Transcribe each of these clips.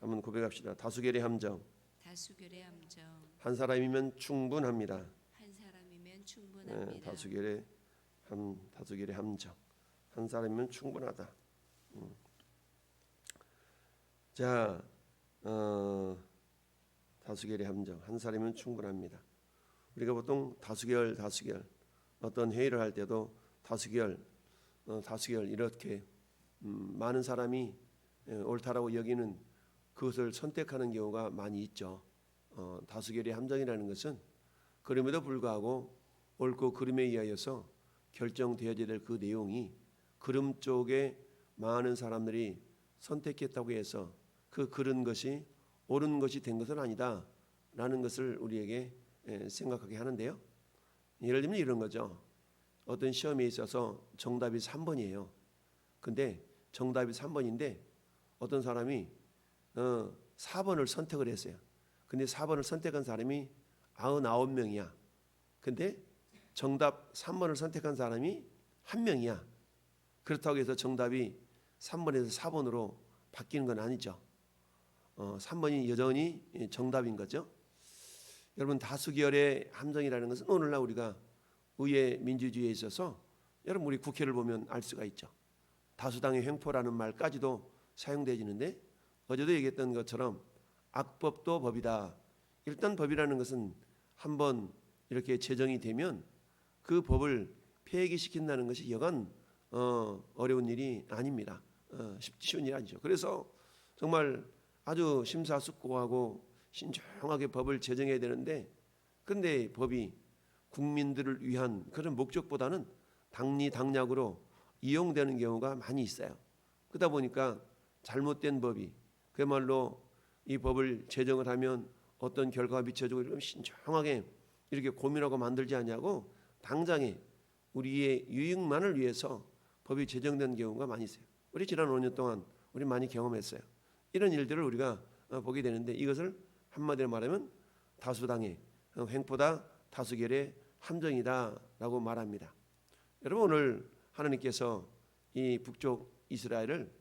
한번 고백합시다. 다수결의 함정. 다수결의 함정 한 사람이면 충분합니다. 한 사람이면 예, 충분합니다. 다수결의 함 다수결의 함정. 한 사람이면 충분하다. 음. 자, 어, 다수결의 함정. 한 사람이면 충분합니다. 우리가 보통 다수결, 다수결 어떤 회의를 할 때도 다수결, 어, 다수결 이렇게 음, 많은 사람이 예, 옳다라고 여기는 그것을 선택하는 경우가 많이 있죠. 어, 다수결의 함정이라는 것은 그럼에도 불구하고 옳고 그름에 의하여서 결정되어야 될 그 내용이 그름 쪽에 많은 사람들이 선택했다고 해서 그 그른 것이 옳은 것이 된 것은 아니다라는 것을 우리에게 예, 생각하게 하는데요. 예를 들면 이런 거죠. 어떤 시험에 있어서 정답이 3번이에요. 근데 정답이 3번인데 어떤 사람이 어, 4번을 선택을 했어요. 근데 4번을 선택한 사람이 99명이야. 근데 정답 3번을 선택한 사람이 한 명이야. 그렇다고 해서 정답이 3번에서 4번으로 바뀌는 건 아니죠. 어, 3번이 여전히 정답인 거죠. 여러분 다수결의 함정이라는 것은 오늘날 우리가 의회 민주주의에 있어서 여러분 우리 국회를 보면 알 수가 있죠. 다수당의 횡포라는 말까지도 사용되지는데 어제도 얘기했던 것처럼 악법도 법이다. 일단 법이라는 것은 한번 이렇게 제정이 되면 그 법을 폐기시킨다는 것이 여간 어, 어려운 일이 아닙니다. 어, 쉽- 쉬운 일이 아니죠. 그래서 정말 아주 심사숙고하고 신중하게 법을 제정해야 되는데 근데 법이 국민들을 위한 그런 목적보다는 당리당략으로 이용되는 경우가 많이 있어요. 그러다 보니까 잘못된 법이 그야말로 이 법을 제정을 하면 어떤 결과가 비춰지고 이러면 신중하게 이렇게 고민하고 만들지 않냐고 당장에 우리의 유익만을 위해서 법이 제정된 경우가 많이 있어요. 우리 지난 5년 동안 우리 많이 경험했어요. 이런 일들을 우리가 어, 보게 되는데 이것을 한마디로 말하면 다수당의 어, 횡포다 다수결의 함정이다라고 말합니다. 여러분 오늘 하나님께서 이 북쪽 이스라엘을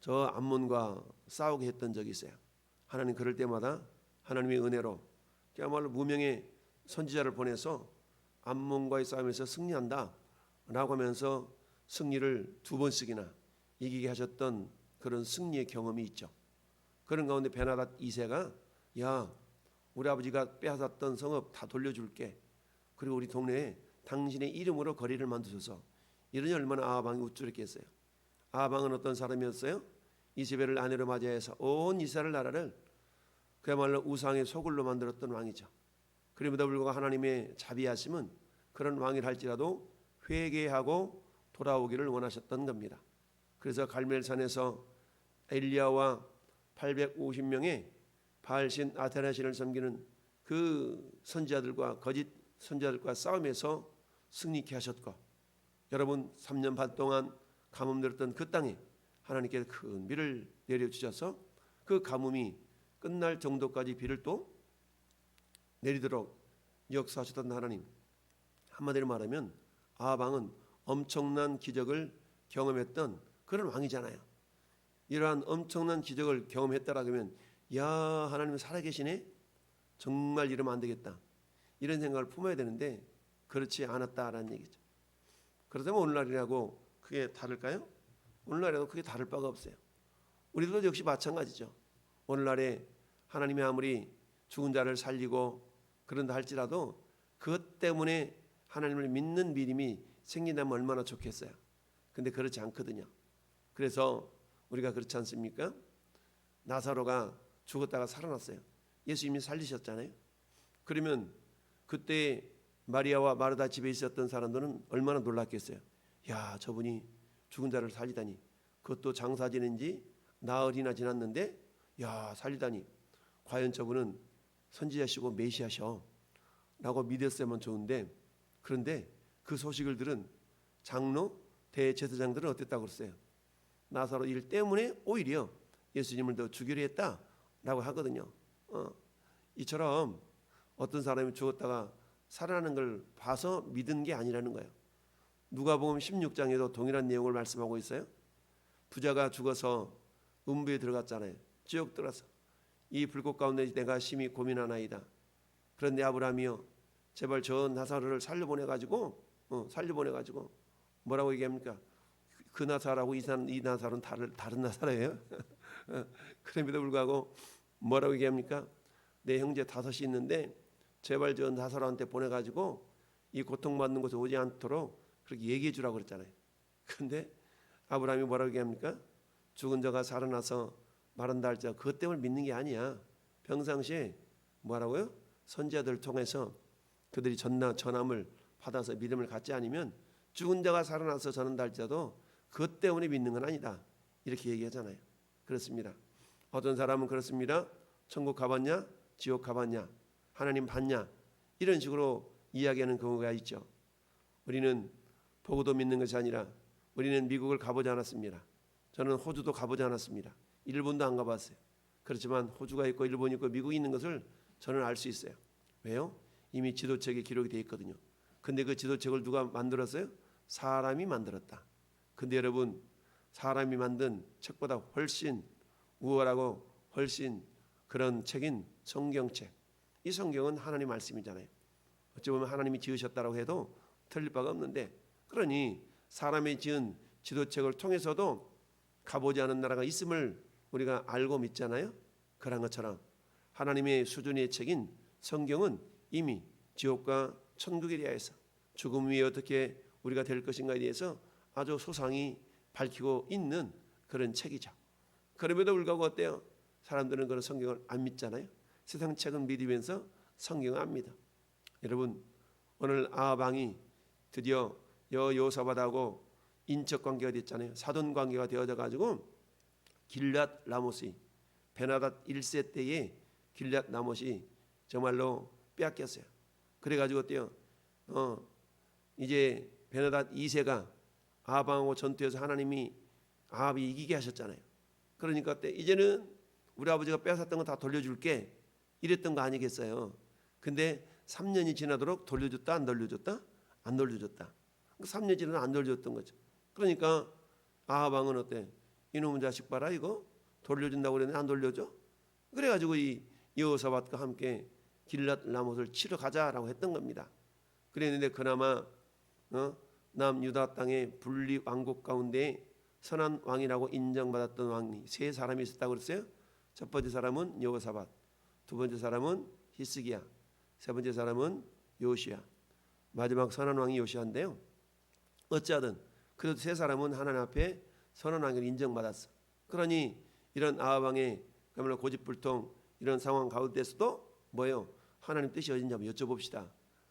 저 암몬과 싸우게 했던 적이 있어요. 하나님 그럴 때마다 하나님의 은혜로 그야말로 무명의 선지자를 보내서 암몬과의 싸움에서 승리한다 라고 하면서 승리를 두 번씩이나 이기게 하셨던 그런 승리의 경험이 있죠. 그런 가운데 베나닷 2세가 야 우리 아버지가 빼앗았던 성읍 다 돌려줄게. 그리고 우리 동네에 당신의 이름으로 거리를 만드셔서 이러니 얼마나 아방이 우쭐했겠어요. 아방은 어떤 사람이었어요? 이세벨을 아내로 맞이해서 온 이스라엘 나라를 그야말로 우상의 소굴로 만들었던 왕이죠. 그럼에도 불구하고 하나님의 자비하심은 그런 왕이라 할지라도 회개하고 돌아오기를 원하셨던 겁니다. 그래서 갈멜산에서 엘리야와 850명의 바알신 아테나신을 섬기는 그 선지자들과 거짓 선지자들과 싸움에서 승리케 하셨고 여러분 3년 반 동안 가뭄 들었던 그 땅에 하나님께서 큰 비를 내려 주셔서 그 가뭄이 끝날 정도까지 비를 또 내리도록 역사하셨던 하나님 한마디로 말하면 아방은 엄청난 기적을 경험했던 그런 왕이잖아요. 이러한 엄청난 기적을 경험했다라 그러면 야 하나님 살아계시네 정말 이러면 안 되겠다 이런 생각을 품어야 되는데 그렇지 않았다라는 얘기죠. 그렇다면 오늘날이라고 그게 다를까요? 오늘날에도 크게 다를 바가 없어요. 우리도 역시 마찬가지죠. 오늘날에 하나님이 아무리 죽은 자를 살리고 그런다 할지라도 그것 때문에 하나님을 믿는 믿음이 생긴다면 얼마나 좋겠어요. 근데 그렇지 않거든요. 그래서 우리가 그렇지 않습니까? 나사로가 죽었다가 살아났어요. 예수님이 살리셨잖아요. 그러면 그때 마리아와 마르다 집에 있었던 사람들은 얼마나 놀랐겠어요. 야, 저분이 죽은 자를 살리다니. 그것도 장사 지낸지 나흘이나 지났는데 야, 살리다니. 과연 저분은 선지자시고 메시아셔. 라고 믿었으면 좋은데 그런데 그 소식을 들은 장로 대제사장들은 어땠다고 그랬어요? 나사로 일 때문에 오히려 예수님을 더 죽이려 했다라고 하거든요. 어, 이처럼 어떤 사람이 죽었다가 살아나는 걸 봐서 믿은 게 아니라는 거예요. 누가복음 16장에도 동일한 내용을 말씀하고 있어요. 부자가 죽어서 음부에 들어갔잖아요. 쭉 들어서 이 불꽃 가운데 내가 심히 고민하나이다. 그런데 아브라함이요 제발 저 나사로를 살려보내 가지고 어, 살려보내 가지고 뭐라고 얘기합니까? 그 나사라고 이, 산, 이 나사로는 다른 다른 나사라예요. 어, 그럼에도 불구하고 뭐라고 얘기합니까? 내 형제 다섯이 있는데 제발 저 나사로한테 보내 가지고 이 고통받는 곳에 오지 않도록 그렇게 얘기해 주라고 그랬잖아요. 근데 아브라함이 뭐라고 얘기합니까? 죽은 자가 살아나서 말한다 할자 그것 때문에 믿는 게 아니야. 평상시에 뭐라고요? 선지자들 통해서 그들이 전나 전함을 받아서 믿음을 갖지 않으면 죽은 자가 살아나서 전한다 할자도 그것 때문에 믿는 건 아니다. 이렇게 얘기하잖아요. 그렇습니다. 어떤 사람은 그렇습니다. 천국 가봤냐? 지옥 가봤냐? 하나님 봤냐? 이런 식으로 이야기하는 경우가 있죠. 우리는 보고도 믿는 것이 아니라 우리는 미국을 가보지 않았습니다. 저는 호주도 가보지 않았습니다. 일본도 안 가봤어요. 그렇지만 호주가 있고 일본이 있고 미국이 있는 것을 저는 알 수 있어요. 왜요? 이미 지도책에 기록이 되어 있거든요. 근데 그 지도책을 누가 만들었어요? 사람이 만들었다. 근데 여러분 사람이 만든 책보다 훨씬 우월하고 훨씬 그런 책인 성경책. 이 성경은 하나님 말씀이잖아요. 어찌 보면 하나님이 지으셨다고 해도 틀릴 바가 없는데 그러니 사람이 지은 지도책을 통해서도 가보지 않은 나라가 있음을 우리가 알고 믿잖아요. 그런 것처럼 하나님의 수준의 책인 성경은 이미 지옥과 천국에 대해서 죽음 위에 어떻게 우리가 될 것인가에 대해서 아주 소상히 밝히고 있는 그런 책이죠. 그럼에도 불구하고 어때요? 사람들은 그런 성경을 안 믿잖아요. 세상 책은 믿으면서 성경을 안 믿어. 여러분 오늘 아방이 드디어 여 요사바다하고 인적 관계가 됐잖아요. 사돈 관계가 되어져 가지고 길랏 라모스 베나닷 1세 때에 길랏 라못이 정말로 빼앗겼어요. 그래 가지고 어때요? 어 이제 베나닷 2세가 아방하고 전투에서 하나님이 아합이 이기게 하셨잖아요. 그러니까 어때? 이제는 우리 아버지가 뺏었던 거 다 돌려줄게 이랬던 거 아니겠어요? 근데 3년이 지나도록 돌려줬다 안 돌려줬다? 안 돌려줬다. 3년 지나도 안 돌려줬던 거죠. 그러니까 아합왕은 어때? 이놈의 자식 봐라 이거 돌려준다고 그랬는데 안 돌려줘? 그래가지고 이 여호사밧과 함께 길랏 라못을 치러 가자라고 했던 겁니다. 그랬는데 그나마 어? 남 유다 땅의 분리 왕국 가운데 선한 왕이라고 인정받았던 왕이 세 사람이 있었다고 그랬어요. 첫 번째 사람은 여호사밧, 두 번째 사람은 히스기야, 세 번째 사람은 요시야. 마지막 선한 왕이 요시야인데요. 어찌하든 그래도 세 사람은 하나님 앞에 선한 왕을 인정받았어. 그러니 이런 아합 왕의 그야말로 고집불통 이런 상황 가운데서도 뭐예요? 하나님 뜻이 어딘지 한번 여쭤봅시다.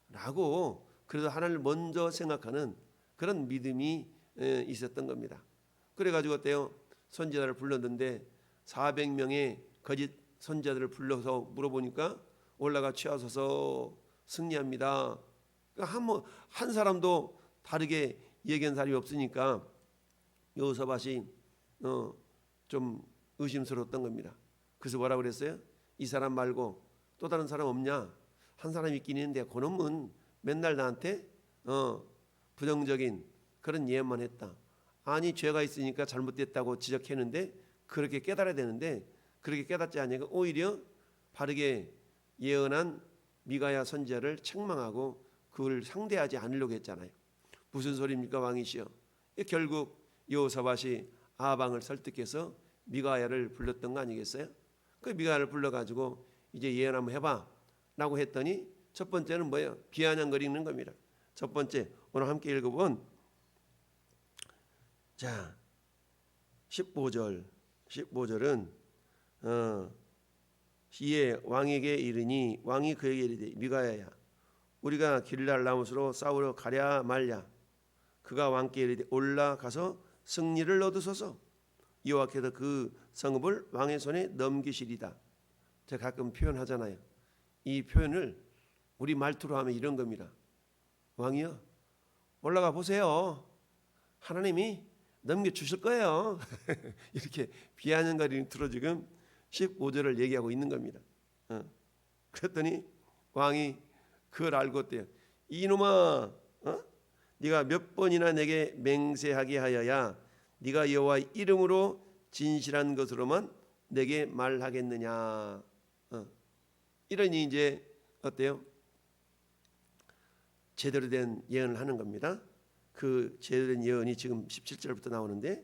라고 그래도 하나님을 먼저 생각하는 그런 믿음이 에, 있었던 겁니다. 그래가지고 어때요? 선지자를 불렀는데 400명의 거짓 선지자들을 불러서 물어보니까 올라가 취하소서 승리합니다. 그러니까 한, 뭐, 한 사람도 다르게 얘기한 사람이 없으니까 여호사밭이 어, 좀 의심스러웠던 겁니다. 그래서 뭐라 그랬어요? 이 사람 말고 또 다른 사람 없냐? 한 사람 있긴 있는데 그 놈은 맨날 나한테 어, 부정적인 그런 예언만 했다. 아니 죄가 있으니까 잘못됐다고 지적했는데 그렇게 깨달아야 되는데 그렇게 깨닫지 않으니까 오히려 바르게 예언한 미가야 선지자를 책망하고 그걸 상대하지 않으려고 했잖아요. 무슨 소리입니까 왕이시여? 결국 여호사밭이 아방을 설득해서 미가야를 불렀던 거 아니겠어요? 그 미가야를 불러가지고 이제 예언 한번 해봐라고 했더니 첫 번째는 뭐예요? 비아냥거리는 겁니다. 첫 번째 오늘 함께 읽어본 자 15절 15절은 어, 이에 왕에게 이르니 왕이 그에게 이르되 미가야야 우리가 길랄 나무스로 싸우러 가랴 말랴 그가 왕께 올라가서 승리를 얻으소서 여호와께서 그 성읍을 왕의 손에 넘기시리다. 제가 가끔 표현하잖아요. 이 표현을 우리 말투로 하면 이런 겁니다. 왕이요 올라가 보세요. 하나님이 넘겨 주실 거예요. 이렇게 비아냥거리는 틀어 지금 15절을 얘기하고 있는 겁니다. 어. 그랬더니 왕이 그걸 알고 어때요? 이놈아, 어? 네가 몇 번이나 내게 맹세하게 하여야 네가 여호와 이름으로 진실한 것으로만 내게 말하겠느냐. 어. 이러니 이제 어때요? 제대로 된 예언을 하는 겁니다. 그 제대로 된 예언이 지금 17절부터 나오는데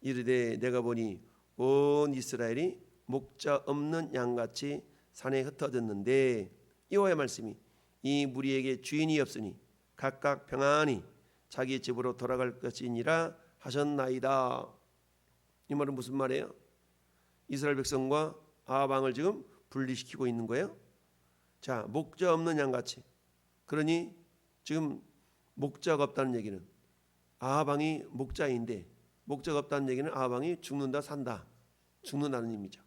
이르되 내가 보니 온 이스라엘이 목자 없는 양같이 산에 흩어졌는데 여호와의 말씀이 이 무리에게 주인이 없으니 각각 평안히 자기 집으로 돌아갈 것이니라 하셨나이다. 이 말은 무슨 말이에요? 이스라엘 백성과 아방을 지금 분리시키고 있는 거예요. 자, 목자 없는 양같이. 그러니 지금 목자가 없다는 얘기는 아방이 목자인데 목자가 없다는 얘기는 아방이 죽는다 산다 죽는다는 의미죠.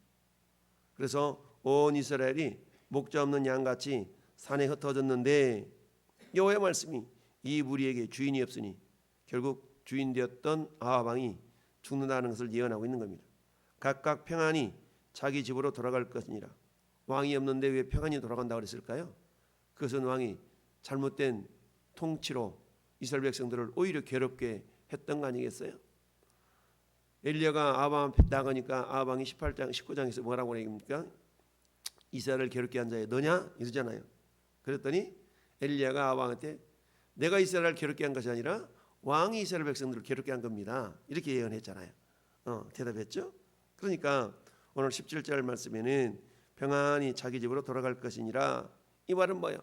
그래서 온 이스라엘이 목자 없는 양같이 산에 흩어졌는데 여호와의 말씀이 이 무리에게 주인이 없으니 결국 주인 되었던 아방이 죽는다는 것을 예언하고 있는 겁니다. 각각 평안히 자기 집으로 돌아갈 것이니라. 왕이 없는데 왜 평안히 돌아간다 그랬을까요? 그것은 왕이 잘못된 통치로 이스라엘 백성들을 오히려 괴롭게 했던 거 아니겠어요? 엘리야가 아방 나가니까 아방이 18장 19장에서 뭐라고 얘기합니까? 이스라엘을 괴롭게 한 자야 너냐 이러잖아요. 그랬더니 엘리야가 아방한테 내가 이스라엘을 괴롭게 한 것이 아니라 왕이 이스라엘 백성들을 괴롭게 한 겁니다. 이렇게 예언했잖아요. 어, 대답했죠? 그러니까 오늘 17절 말씀에는 평안히 자기 집으로 돌아갈 것이니라 이 말은 뭐예요?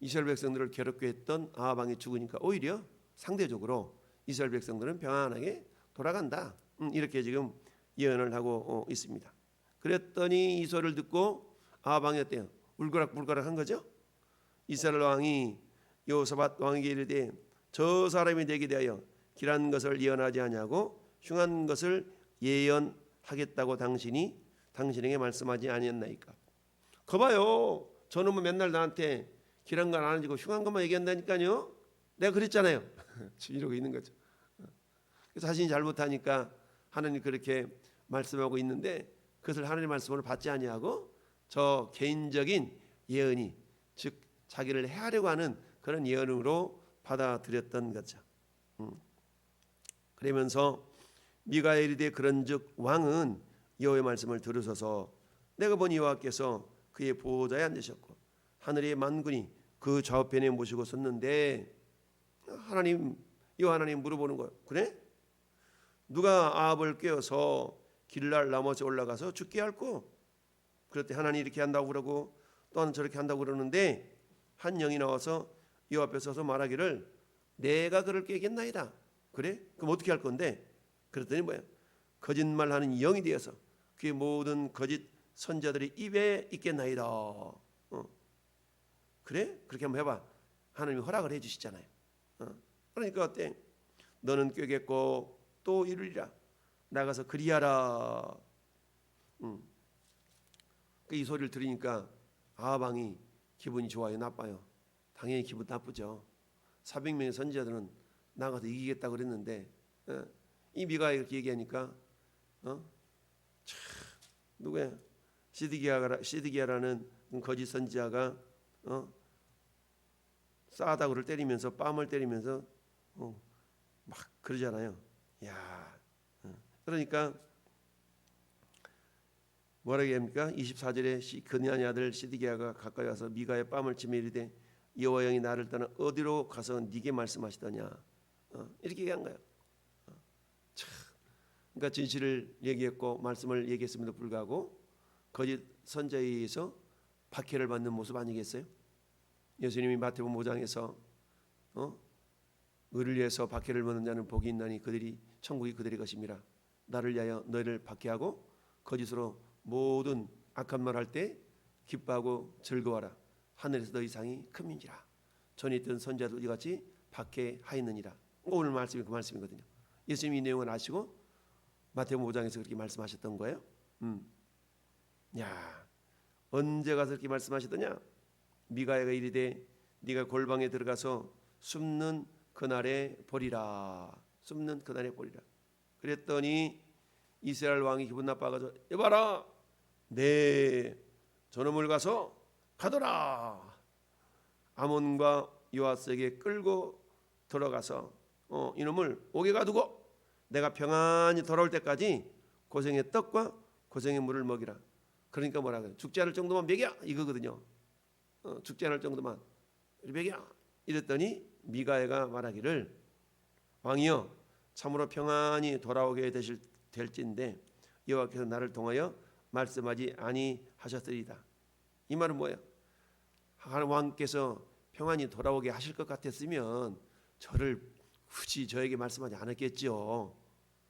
이스라엘 백성들을 괴롭게 했던 아방이 죽으니까 오히려 상대적으로 이스라엘 백성들은 평안하게 돌아간다. 음, 이렇게 지금 예언을 하고 어, 있습니다. 그랬더니 이 소리를 듣고 아방이 어때요? 울거락불거락 한 거죠. 이스라엘 왕이 여호사밧 왕에게 이르되 저 사람이 되게 대하여 길한 것을 예언하지 아니하고 흉한 것을 예언하겠다고 당신이 당신에게 말씀하지 아니었나이까. 거봐요. 저놈은 맨날 나한테 길한 건 안 해주고 흉한 것만 얘기한다니까요. 내가 그랬잖아요. 이러고 있는 거죠. 그래서 자신이 잘못하니까 하나님 그렇게 말씀하고 있는데 그것을 하나님 말씀을 받지 아니하고 저 개인적인 예언이 즉 자기를 해하려고 하는 그런 예언으로 받아들였던 거죠. 음. 그러면서 미가엘이 되 그런즉 왕은 여호와의 말씀을 들으소서 내가 보니 여호와께서 그의 보호자에 앉으셨고 하늘의 만군이 그 좌우편에 모시고 섰는데 하나님 여 하나님 물어보는 거예요. 그래? 누가 아합을 깨어서 길날 나머지 올라가서 죽게 할고 그럴 때 하나님 이렇게 한다고 그러고 또한 저렇게 한다고 그러는데 한 영이 나와서 여 앞에 서서 말하기를 내가 그를 깨겠나이다. 그래? 그럼 어떻게 할 건데? 그랬더니 뭐야? 거짓말하는 영이 되어서 그의 모든 거짓 선자들이 입에 있겠나이다. 어. 그래? 그렇게 한번 해봐. 하나님이 허락을 해주시잖아요. 어. 그러니까 어때? 너는 꿰겠고 또 이루리라. 나가서 그리하라. 음. 그이 소리를 들으니까 아방이 기분이 좋아요, 나빠요? 당연히 기분 나쁘죠. 400명의 선지자들은 나가서 이기겠다 그랬는데 어, 이 미가 이렇게 얘기하니까 어? 참 누구야? 시드기야라 시드기야라는 거짓 선지자가 어? 싸다구를 때리면서 뺨을 때리면서 어, 막 그러잖아요. 야, 어. 그러니까 뭐라 얘기합니까? 24절에 그냐니 아들 시드기야가 가까이 와서 미가의 뺨을 치며 이르되 여호와 영이 나를 떠나 어디로 가서 네게 말씀하시더냐 어, 이렇게 얘기한 거예요. 어, 참, 그러니까 진실을 얘기했고 말씀을 얘기했음에도 불구하고 거짓 선자에 의해서 박해를 받는 모습 아니겠어요? 예수님이 마태복음 5장에서 어? 의를 위해서 박해를 받는 자는 복이 있나니 그들이 천국이 그들의 것입니다. 나를 위하여 너희를 박해하고 거짓으로 모든 악한 말 할 때 기뻐하고 즐거워라. 하늘에서 너희 상이 큰민지라. 전에 있던 선자들 이같이 박해하였느니라. 오늘 말씀이 그 말씀이거든요. 예수님이 이 내용을 아시고 마태복음 5장에서 그렇게 말씀하셨던 거예요. 음. 야, 언제 가서 그렇게 말씀하시더냐? 미가야가 이르되 네가 골방에 들어가서 숨는 그날에 보리라. 숨는 그날에 보리라. 그랬더니 이스라엘 왕이 기분 나빠가지고 여봐라, 네 저놈을 가서 가더라. 아몬과 요아스에게 끌고 들어가서 어, 이놈을 옥에 가두고 내가 평안히 돌아올 때까지 고생의 떡과 고생의 물을 먹이라. 그러니까 뭐라 그래? 죽지 않을 정도만 먹여 이거거든요. 어, 죽지 않을 정도만 먹여 이랬더니 미가야가 말하기를 왕이여 참으로 평안히 돌아오게 되실 될진데 여호와께서 나를 통하여 말씀하지 아니하셨으리다. 이 말은 뭐예요? 왕께서 평안히 돌아오게 하실 것 같았으면 저를 굳이 저에게 말씀하지 않았겠죠.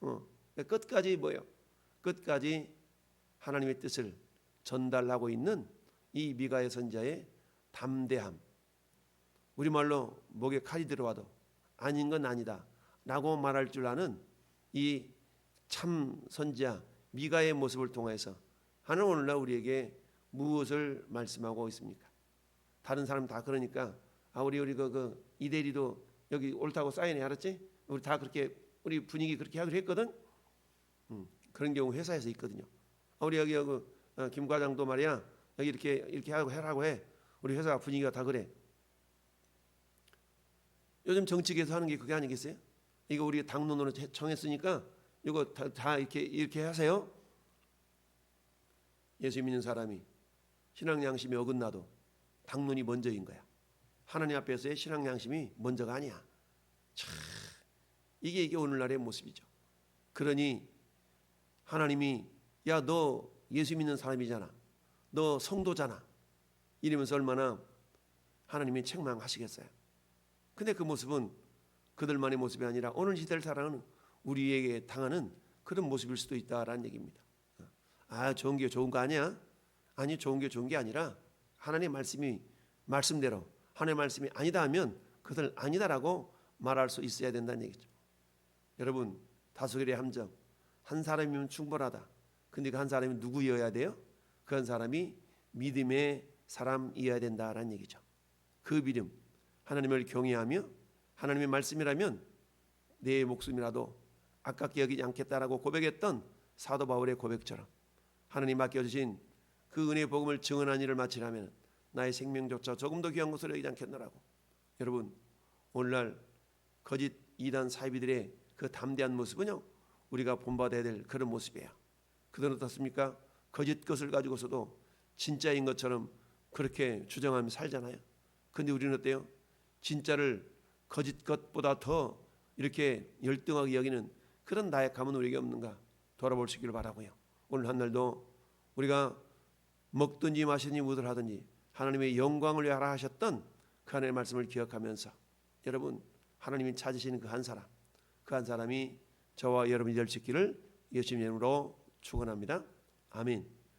어, 끝까지 뭐예요? 끝까지 하나님의 뜻을 전달하고 있는 이 미가의 선자의 담대함. 우리말로 목에 칼이 들어와도 아닌 건 아니다라고 말할 줄 아는 이 참 선자 미가의 모습을 통해서 하나님 오늘날 우리에게 무엇을 말씀하고 있습니까? 다른 사람 다 그러니까 아 우리 우리 그, 그 이대리도 여기 옳다고 사인해 알았지? 우리 다 그렇게 우리 분위기 그렇게 하기로 했거든. 음, 그런 경우 회사에서 있거든요. 아, 우리 여기 그 어, 김 과장도 말이야 여기 이렇게 이렇게 하고 해라고 해. 우리 회사 분위기가 다 그래. 요즘 정치계에서 하는 게 그게 아니겠어요? 이거 우리 당론으로 해- 정했으니까 이거 다, 다 이렇게 이렇게 하세요. 예수 믿는 사람이 신앙 양심이 어긋나도 당론이 먼저인 거야. 하나님 앞에서의 신앙 양심이 먼저가 아니야. 참 이게 이게 오늘날의 모습이죠. 그러니 하나님이 야 너 예수 믿는 사람이잖아. 너 성도잖아. 이러면서 얼마나 하나님이 책망하시겠어요. 근데 그 모습은 그들만의 모습이 아니라 오늘 시대를 살아가는 우리에게 당하는 그런 모습일 수도 있다라는 얘기입니다. 아 좋은 게 좋은 거 아니야? 아니 좋은 게 좋은 게 아니라 하나님의 말씀이 말씀대로 하나님의 말씀이 아니다 하면 그들 아니다라고 말할 수 있어야 된다는 얘기죠. 여러분 다수결의 함정 한 사람이면 충분하다. 근데 그 한 사람이 누구여야 돼요? 그 한 사람이 믿음의 사람이어야 된다라는 얘기죠. 그 믿음 하나님을 경외하며 하나님의 말씀이라면 내 목숨이라도 아깝게 여기지 않겠다라고 고백했던 사도 바울의 고백처럼 하나님 맡겨주신 그 은혜의 복음을 증언한 일을 마치려면 나의 생명조차 조금 더 귀한 것으로 여기지 않겠노라고. 여러분 오늘날 거짓 이단 사이비들의 그 담대한 모습은요 우리가 본받아야 될 그런 모습이에요. 그들은 어떻습니까? 거짓 것을 가지고서도 진짜인 것처럼 그렇게 주장하며 살잖아요. 근데 우리는 어때요? 진짜를 거짓 것보다 더 이렇게 열등하게 여기는 그런 나약함은 우리에게 없는가 돌아볼 수 있기를 바라고요. 오늘 한 날도 우리가 먹든지 마시든지 무엇을 하든지 하나님의 영광을 위하여 하셨던 그 하나님의 말씀을 기억하면서 여러분 하나님이 찾으시는 그 한 사람 그 한 사람이 저와 여러분이 될 수 있기를 예수님 이름으로 축원합니다. 아멘.